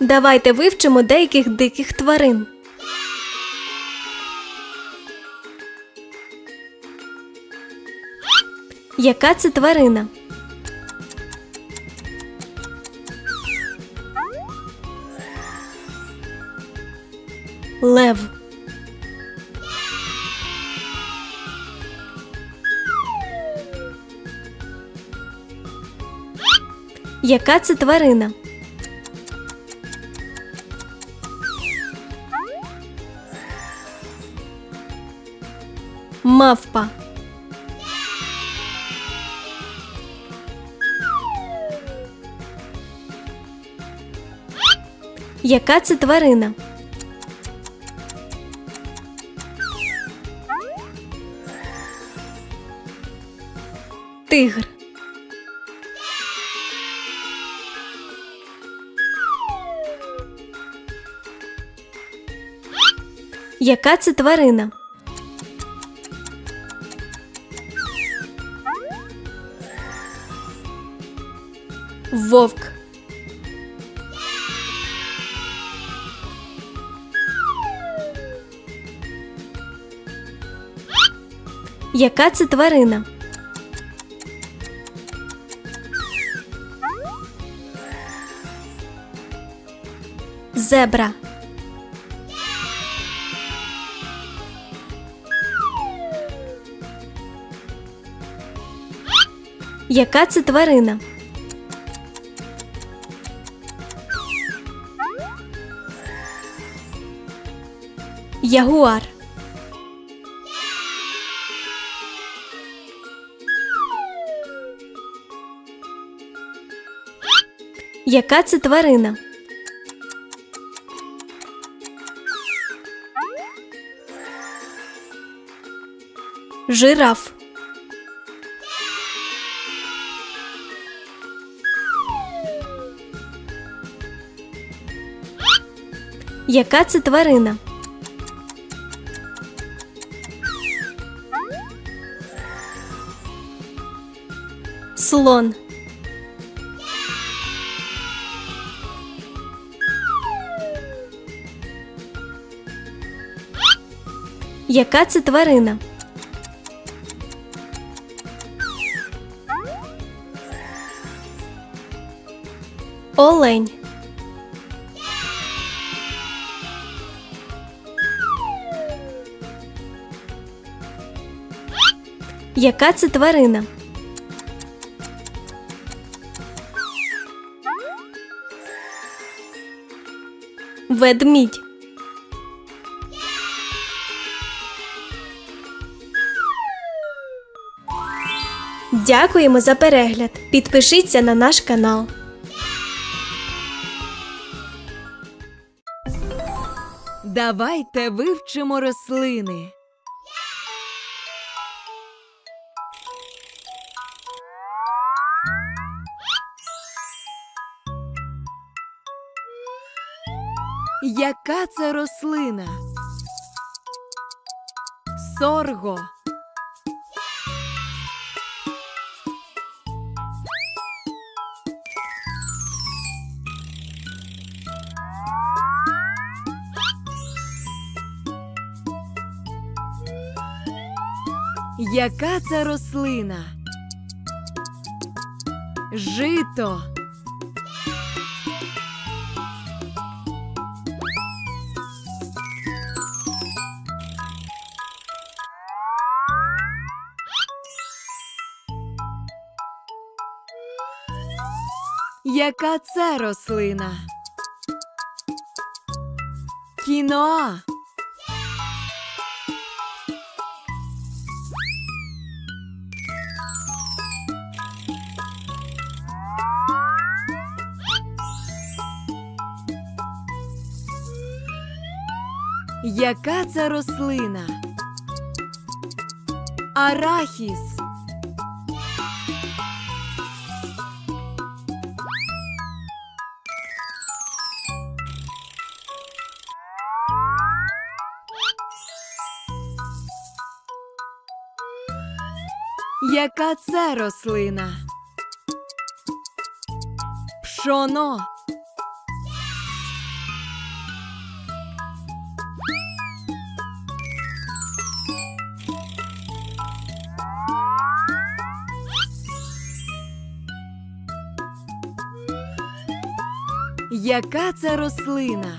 Давайте вивчимо деяких диких тварин. Яка це тварина? Лев. Яка це тварина? Мавпа. Яка це тварина? Тигр. Яка це тварина? Вовк. Яка це тварина? Зебра. Яка це тварина? Ягуар. Яка це тварина? Жираф. Яка це тварина? Слон. Яка це тварина? Олень. Яка це тварина? Ведмідь. Дякуємо за перегляд. Підпишіться на наш канал. Давайте вивчимо рослини. Яка це рослина? Сорго. Яка це рослина? Жито. Яка це рослина? Кіноа. Яка це рослина? Арахіс. Яка це рослина? Пшоно. Яка це рослина?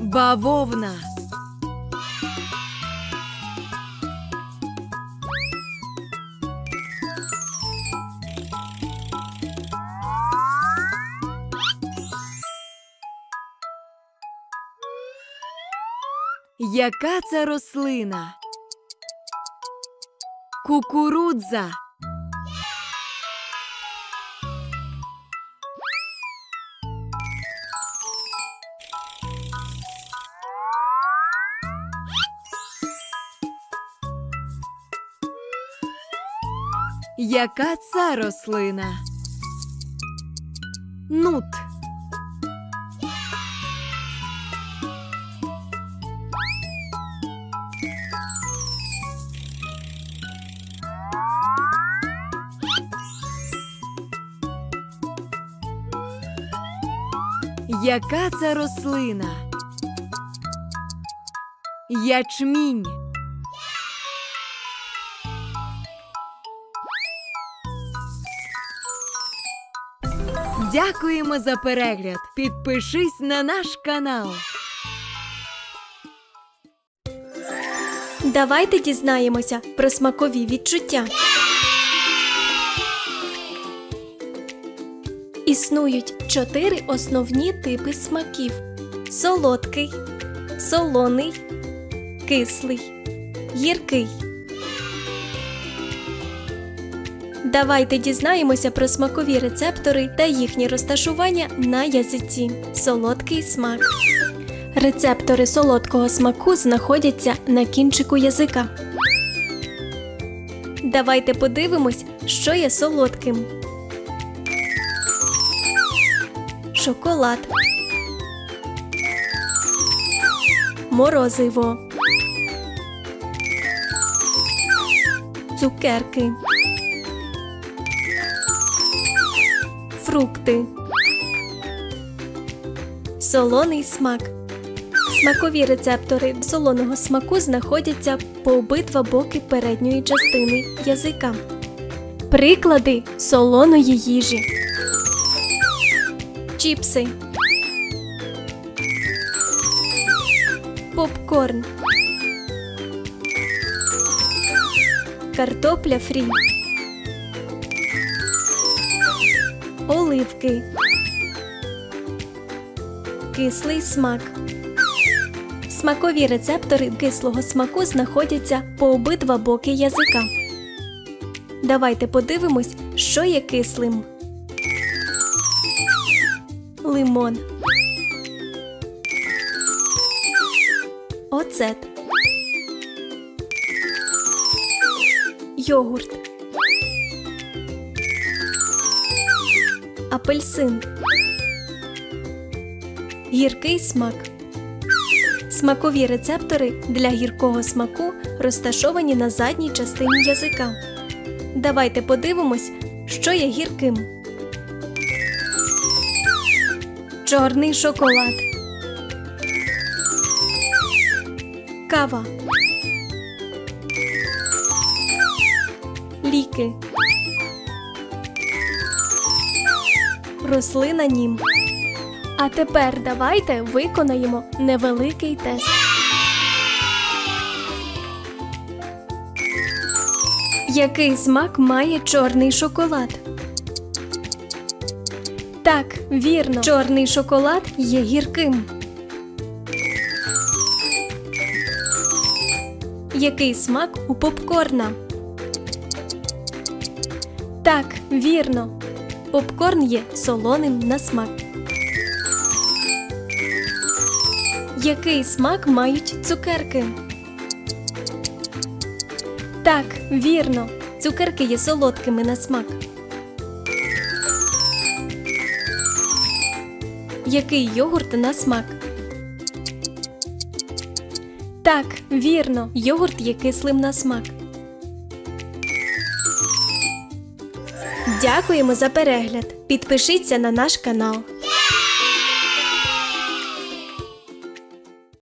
Бавовна. Яка це рослина? Кукурудза. Яка це рослина? Нут. Яка це рослина? Ячмінь. Дякуємо за перегляд. Підпишись на наш канал. Давайте дізнаємося про смакові відчуття. Існують чотири основні типи смаків: солодкий, солоний, кислий, гіркий. Давайте дізнаємося про смакові рецептори та їхнє розташування на язиці. Солодкий смак. Рецептори солодкого смаку знаходяться на кінчику язика. Давайте подивимось, що є солодким. Шоколад. Морозиво. Цукерки. Фрукти. Солоний смак. Смакові рецептори солоного смаку знаходяться по обидва боки передньої частини язика. Приклади солоної їжі. Чіпси. Попкорн. Картопля фрі. Оливки. Кислий смак. Смакові рецептори кислого смаку знаходяться по обидва боки язика. Давайте подивимось, що є кислим. Лимон. Оцет. Йогурт. Апельсин. Гіркий смак. Смакові рецептори для гіркого смаку розташовані на задній частині язика. Давайте подивимось, що є гірким. Чорний шоколад. Кава. Ліки. Рослина нім. А тепер давайте виконаємо невеликий тест. Який смак має чорний шоколад? Так, вірно, чорний шоколад є гірким. Який смак у попкорна? Так, вірно. Попкорн є солоним на смак. Який смак мають цукерки? Так, вірно. Цукерки є солодкими на смак. Який йогурт на смак? Так, вірно. Йогурт є кислим на смак. Дякуємо за перегляд. Підпишіться на наш канал.